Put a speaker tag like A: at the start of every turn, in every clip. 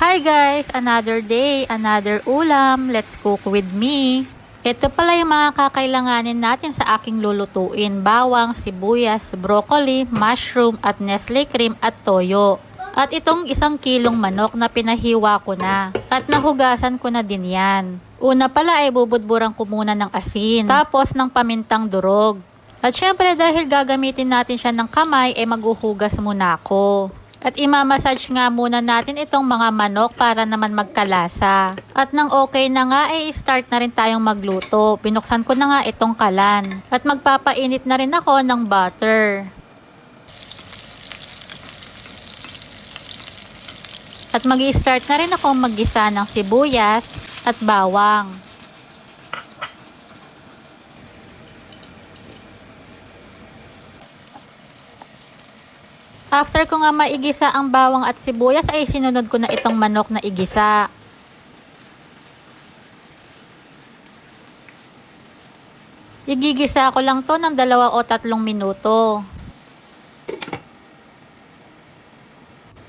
A: Hi guys! Another day, another ulam. Let's cook with me. Ito pala yung mga kakailanganin natin sa aking lulutuin. Bawang, sibuyas, broccoli, mushroom, at Nestle cream at toyo. At itong isang kilong manok na pinahiwa ko na. At nahugasan ko na din yan. Una pala ay bubudburan ko muna ng asin. Tapos ng pamintang durog. At syempre dahil gagamitin natin siya ng kamay, ay maghuhugas muna ako. At imamassage nga muna natin itong mga manok para naman magkalasa. At nang okay na nga, ay start na rin tayong magluto. Binuksan ko na nga itong kalan. At magpapainit na rin ako ng butter. At mag start na rin ako maggisa ng sibuyas at bawang. After ko nga maigisa ang bawang at sibuyas ay sinunod ko na itong manok na igisa. Igigisa ko lang to ng dalawa o tatlong minuto.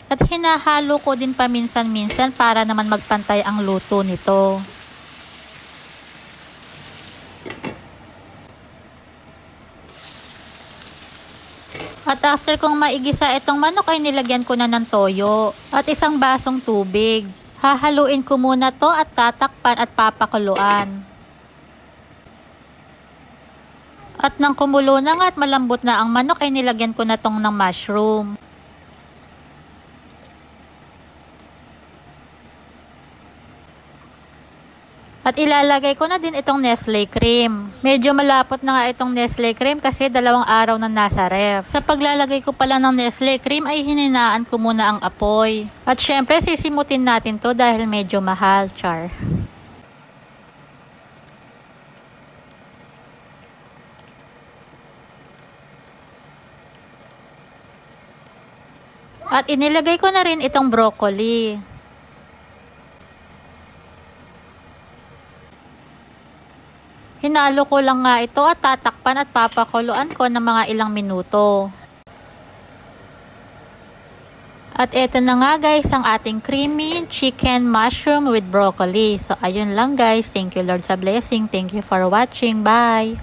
A: At hinahalo ko din paminsan-minsan para naman magpantay ang luto nito. At after kong maigisa itong manok ay nilagyan ko na ng toyo at isang basong tubig. Hahaluin ko muna to at tatakpan at papakuluan. At nang kumulo na nga at malambot na ang manok ay nilagyan ko na tong ng mushroom. At ilalagay ko na din itong Nestle cream. Medyo malapot na nga itong Nestle cream kasi dalawang araw na nasa ref. Sa paglalagay ko pala ng Nestle cream ay hininaan ko muna ang apoy. At syempre sisimutin natin to dahil medyo mahal, char. At inilagay ko na rin itong broccoli. Hinalo ko lang nga ito at tatakpan at papakuluan ko ng mga ilang minuto. At eto na nga guys ang ating creamy chicken mushroom with broccoli. So ayun lang guys. Thank you Lord sa blessing. Thank you for watching. Bye!